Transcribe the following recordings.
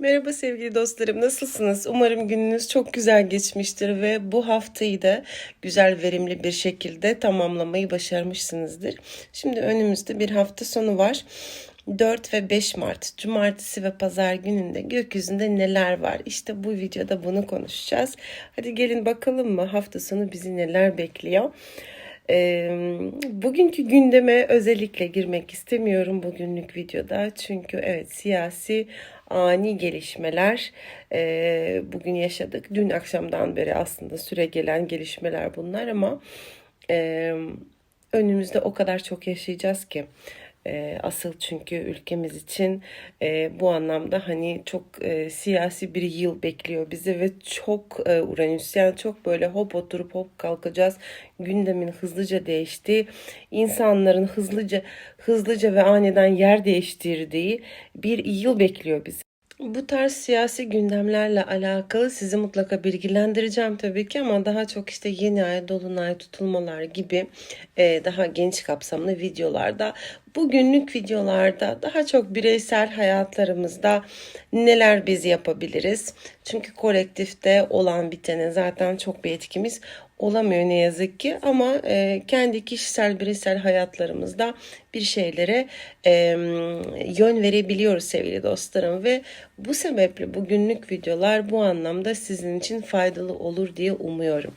Merhaba sevgili dostlarım, nasılsınız? Umarım gününüz çok güzel geçmiştir ve bu haftayı da güzel, verimli bir şekilde tamamlamayı başarmışsınızdır. Şimdi önümüzde bir hafta sonu var. 4 ve 5 Mart, Cumartesi ve Pazar gününde gökyüzünde neler var? İşte bu videoda bunu konuşacağız. Hadi gelin bakalım mı hafta sonu bizi neler bekliyor? Ee, bugünkü gündeme özellikle girmek istemiyorum bugünlük videoda. Çünkü evet siyasi ani gelişmeler e, bugün yaşadık. Dün akşamdan beri aslında süre gelen gelişmeler bunlar ama e, önümüzde o kadar çok yaşayacağız ki. E, asıl çünkü ülkemiz için e, bu anlamda hani çok e, siyasi bir yıl bekliyor bizi ve çok e, Uranüsyen çok böyle hop oturup hop kalkacağız. Gündemin hızlıca değiştiği, insanların hızlıca hızlıca ve aniden yer değiştirdiği bir yıl bekliyor bizi. Bu tarz siyasi gündemlerle alakalı sizi mutlaka bilgilendireceğim tabii ki ama daha çok işte yeni ay, dolunay, tutulmalar gibi e, daha geniş kapsamlı videolarda bugünlük videolarda daha çok bireysel hayatlarımızda neler biz yapabiliriz? Çünkü kolektifte olan bitene zaten çok bir etkimiz olamıyor ne yazık ki ama e, kendi kişisel bireysel hayatlarımızda bir şeylere e, yön verebiliyoruz sevgili dostlarım ve bu sebeple bugünlük videolar bu anlamda sizin için faydalı olur diye umuyorum.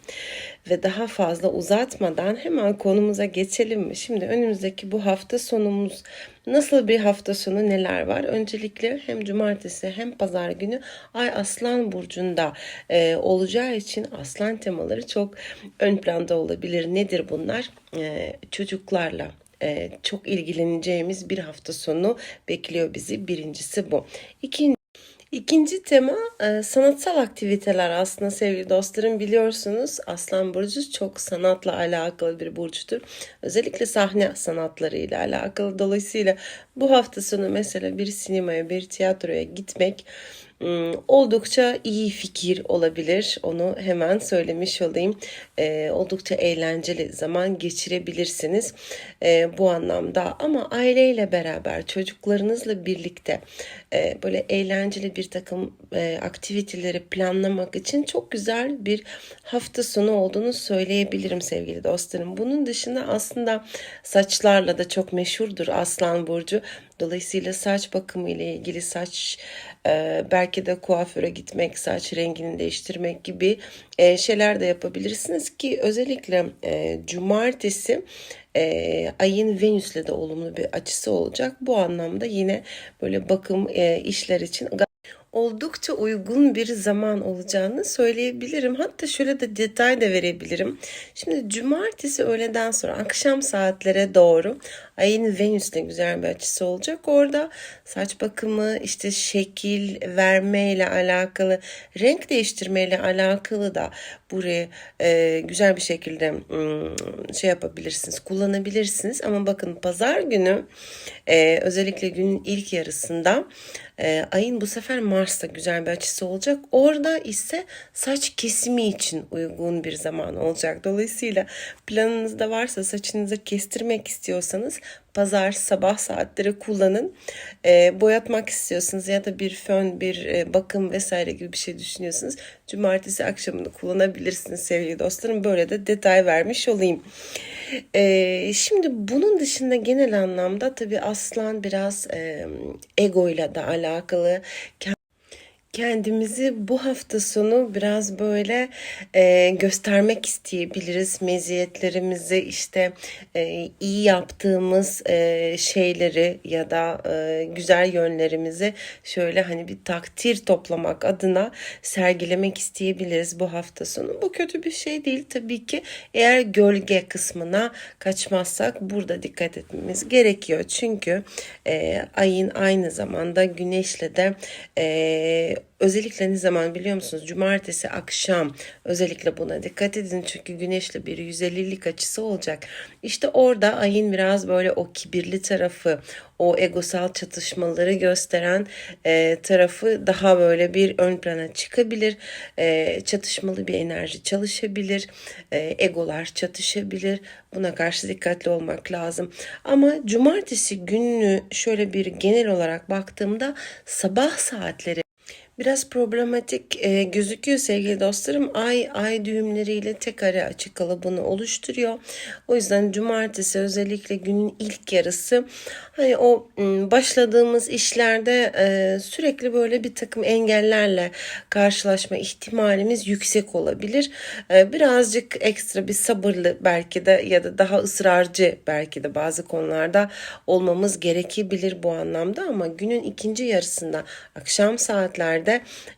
Ve daha fazla uzatmadan hemen konumuza geçelim mi? Şimdi önümüzdeki bu hafta sonumuz nasıl bir hafta sonu neler var? Öncelikle hem cumartesi hem pazar günü Ay Aslan Burcu'nda e, olacağı için aslan temaları çok ön planda olabilir. Nedir bunlar? E, çocuklarla e, çok ilgileneceğimiz bir hafta sonu bekliyor bizi. Birincisi bu. İkinci İkinci tema e, sanatsal aktiviteler aslında sevgili dostlarım biliyorsunuz Aslan Burcu çok sanatla alakalı bir burçtur. Özellikle sahne sanatları ile alakalı. Dolayısıyla bu hafta sonu mesela bir sinemaya bir tiyatroya gitmek oldukça iyi fikir olabilir. Onu hemen söylemiş olayım. E, oldukça eğlenceli zaman geçirebilirsiniz e, bu anlamda. Ama aileyle beraber, çocuklarınızla birlikte e, böyle eğlenceli bir takım e, aktiviteleri planlamak için çok güzel bir hafta sonu olduğunu söyleyebilirim sevgili dostlarım. Bunun dışında aslında saçlarla da çok meşhurdur Aslan Burcu. Dolayısıyla saç bakımı ile ilgili saç e, belki de kuaföre gitmek, saç rengini değiştirmek gibi e, şeyler de yapabilirsiniz ki özellikle e, cumartesi e, ayın Venüs'le de olumlu bir açısı olacak. Bu anlamda yine böyle bakım işler için oldukça uygun bir zaman olacağını söyleyebilirim. Hatta şöyle de detay da verebilirim. Şimdi cumartesi öğleden sonra akşam saatlere doğru ayın Venüs'le güzel bir açısı olacak. Orada saç bakımı, işte şekil verme ile alakalı, renk değiştirme ile alakalı da buraya e, güzel bir şekilde şey yapabilirsiniz, kullanabilirsiniz. Ama bakın pazar günü e, özellikle günün ilk yarısında e, ayın bu sefer Mars'ta güzel bir açısı olacak. Orada ise saç kesimi için uygun bir zaman olacak. Dolayısıyla planınızda varsa saçınızı kestirmek istiyorsanız pazar sabah saatleri kullanın. E, boyatmak istiyorsunuz ya da bir fön, bir e, bakım vesaire gibi bir şey düşünüyorsunuz. Cumartesi akşamını kullanabilirsiniz sevgili dostlarım. Böyle de detay vermiş olayım. E, şimdi bunun dışında genel anlamda tabii aslan biraz e, ego ile de alakalı kendimizi bu hafta sonu biraz böyle e, göstermek isteyebiliriz. Meziyetlerimizi işte e, iyi yaptığımız e, şeyleri ya da e, güzel yönlerimizi şöyle hani bir takdir toplamak adına sergilemek isteyebiliriz bu hafta sonu. Bu kötü bir şey değil tabii ki. Eğer gölge kısmına kaçmazsak burada dikkat etmemiz gerekiyor. Çünkü e, ayın aynı zamanda güneşle de e, Özellikle ne zaman biliyor musunuz? Cumartesi akşam özellikle buna dikkat edin çünkü güneşle bir 150'lik açısı olacak. İşte orada ayın biraz böyle o kibirli tarafı, o egosal çatışmaları gösteren e, tarafı daha böyle bir ön plana çıkabilir. E, çatışmalı bir enerji çalışabilir. E, egolar çatışabilir. Buna karşı dikkatli olmak lazım. Ama cumartesi gününü şöyle bir genel olarak baktığımda sabah saatleri Biraz problematik e, gözüküyor sevgili dostlarım. Ay ay düğümleriyle tek kare açı kalıbını oluşturuyor. O yüzden cumartesi özellikle günün ilk yarısı hani o başladığımız işlerde e, sürekli böyle bir takım engellerle karşılaşma ihtimalimiz yüksek olabilir. E, birazcık ekstra bir sabırlı belki de ya da daha ısrarcı belki de bazı konularda olmamız gerekebilir bu anlamda ama günün ikinci yarısında akşam saatlerde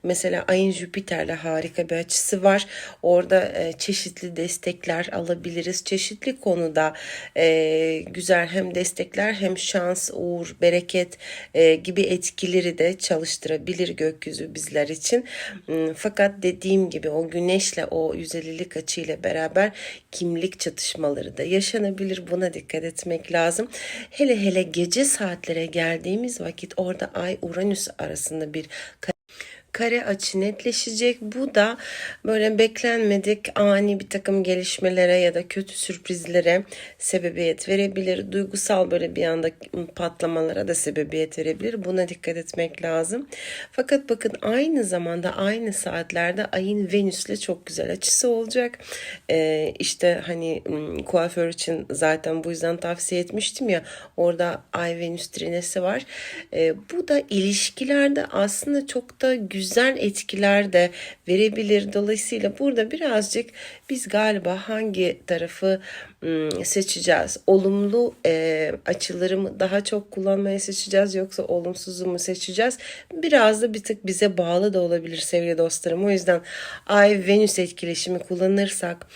mesela ayın Jüpiter'le harika bir açısı var. Orada e, çeşitli destekler alabiliriz. Çeşitli konuda e, güzel hem destekler hem şans, uğur, bereket e, gibi etkileri de çalıştırabilir gökyüzü bizler için. Hmm, Fakat dediğim gibi o güneşle o 150'lik açıyla beraber kimlik çatışmaları da yaşanabilir. Buna dikkat etmek lazım. Hele hele gece saatlere geldiğimiz vakit orada Ay Uranüs arasında bir kare açı netleşecek. Bu da böyle beklenmedik ani bir takım gelişmelere ya da kötü sürprizlere sebebiyet verebilir. Duygusal böyle bir anda patlamalara da sebebiyet verebilir. Buna dikkat etmek lazım. Fakat bakın aynı zamanda aynı saatlerde ayın Venüs'le çok güzel açısı olacak. Ee, işte hani kuaför için zaten bu yüzden tavsiye etmiştim ya orada ay Venüs trinesi var. Ee, bu da ilişkilerde aslında çok da güzel güzel etkiler de verebilir. Dolayısıyla burada birazcık biz galiba hangi tarafı seçeceğiz? Olumlu e, açıları mı daha çok kullanmaya seçeceğiz yoksa olumsuzu mu seçeceğiz? Biraz da bir tık bize bağlı da olabilir sevgili dostlarım. O yüzden Ay-Venüs etkileşimi kullanırsak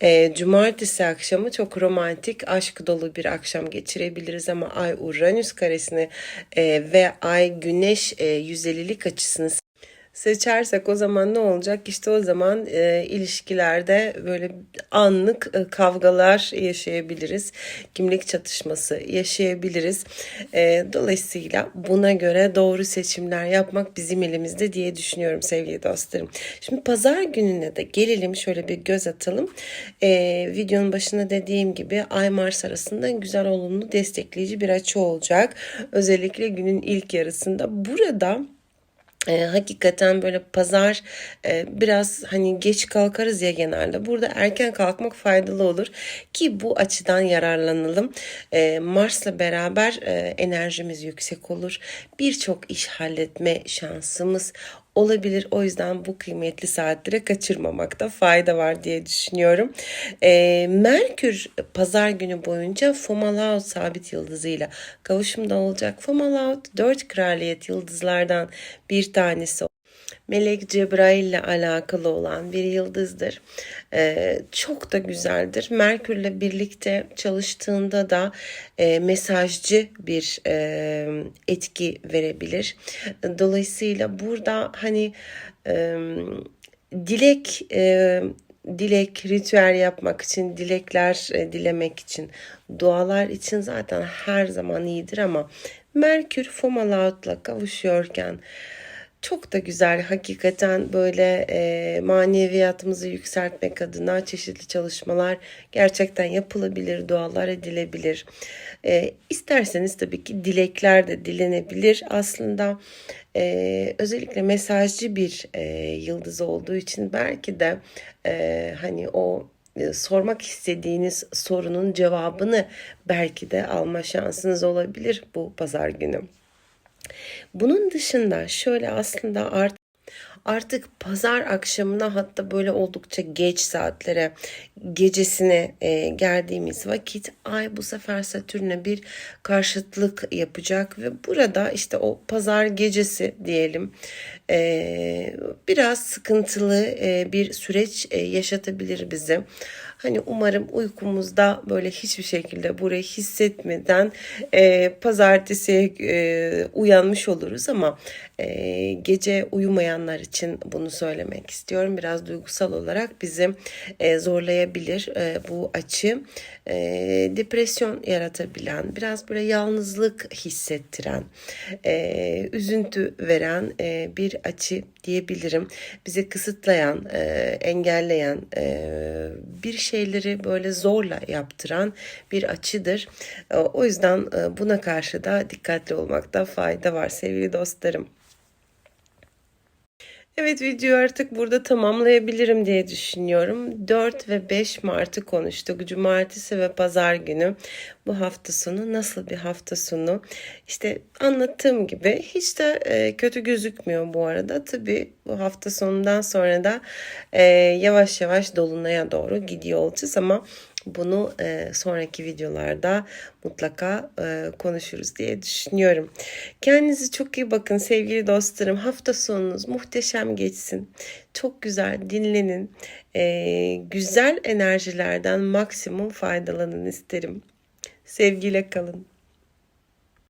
e, cumartesi akşamı çok romantik, aşk dolu bir akşam geçirebiliriz ama Ay-Uranüs karesini e, ve Ay-Güneş e, 150'lik açısını seçersek o zaman ne olacak? İşte o zaman e, ilişkilerde böyle anlık e, kavgalar yaşayabiliriz. Kimlik çatışması yaşayabiliriz. E, dolayısıyla buna göre doğru seçimler yapmak bizim elimizde diye düşünüyorum sevgili dostlarım. Şimdi pazar gününe de gelelim şöyle bir göz atalım. E, videonun başında dediğim gibi Ay Mars arasında güzel olumlu destekleyici bir açı olacak. Özellikle günün ilk yarısında. Burada e, hakikaten böyle pazar e, biraz hani geç kalkarız ya genelde. Burada erken kalkmak faydalı olur ki bu açıdan yararlanalım. E, Mars'la beraber e, enerjimiz yüksek olur. Birçok iş halletme şansımız olabilir. O yüzden bu kıymetli saatleri kaçırmamakta fayda var diye düşünüyorum. E, Merkür pazar günü boyunca Fomalaut sabit yıldızıyla kavuşumda olacak. Fomalaut dört kraliyet yıldızlardan bir tanesi Melek Cebrail ile alakalı olan bir yıldızdır. Ee, çok da güzeldir. Merkürle birlikte çalıştığında da e, mesajcı bir e, etki verebilir. Dolayısıyla burada hani e, dilek e, dilek, ritüel yapmak için, dilekler e, dilemek için, dualar için zaten her zaman iyidir ama Merkür Fomalhaut'la kavuşuyorken çok da güzel hakikaten böyle e, maneviyatımızı yükseltmek adına çeşitli çalışmalar gerçekten yapılabilir, dualar edilebilir. E, isterseniz tabii ki dilekler de dilenebilir. Aslında e, özellikle mesajcı bir e, yıldız olduğu için belki de e, hani o e, sormak istediğiniz sorunun cevabını belki de alma şansınız olabilir bu pazar günü. Bunun dışında şöyle aslında art artık pazar akşamına hatta böyle oldukça geç saatlere gecesine e, geldiğimiz vakit ay bu sefer Satürn'e bir karşıtlık yapacak ve burada işte o pazar gecesi diyelim e, biraz sıkıntılı e, bir süreç e, yaşatabilir bizi. Hani umarım uykumuzda böyle hiçbir şekilde burayı hissetmeden e, pazartesi e, uyanmış oluruz ama e, gece uyumayanlar için bunu söylemek istiyorum. Biraz duygusal olarak bizi e, zorlayabilir e, bu açı. E, depresyon yaratabilen, biraz böyle yalnızlık hissettiren, e, üzüntü veren e, bir açı diyebilirim. Bizi kısıtlayan, e, engelleyen, e, bir şeyleri böyle zorla yaptıran bir açıdır. E, o yüzden e, buna karşı da dikkatli olmakta fayda var sevgili dostlarım. Evet videoyu artık burada tamamlayabilirim diye düşünüyorum. 4 ve 5 Mart'ı konuştuk. Cumartesi ve pazar günü bu hafta sonu nasıl bir hafta sonu? İşte anlattığım gibi hiç de e, kötü gözükmüyor bu arada. Tabii bu hafta sonundan sonra da e, yavaş yavaş dolunaya doğru gidiyor olacağız ama bunu e, sonraki videolarda mutlaka e, konuşuruz diye düşünüyorum. Kendinize çok iyi bakın sevgili dostlarım. Hafta sonunuz muhteşem geçsin. Çok güzel dinlenin. E, güzel enerjilerden maksimum faydalanın isterim. Sevgiyle kalın.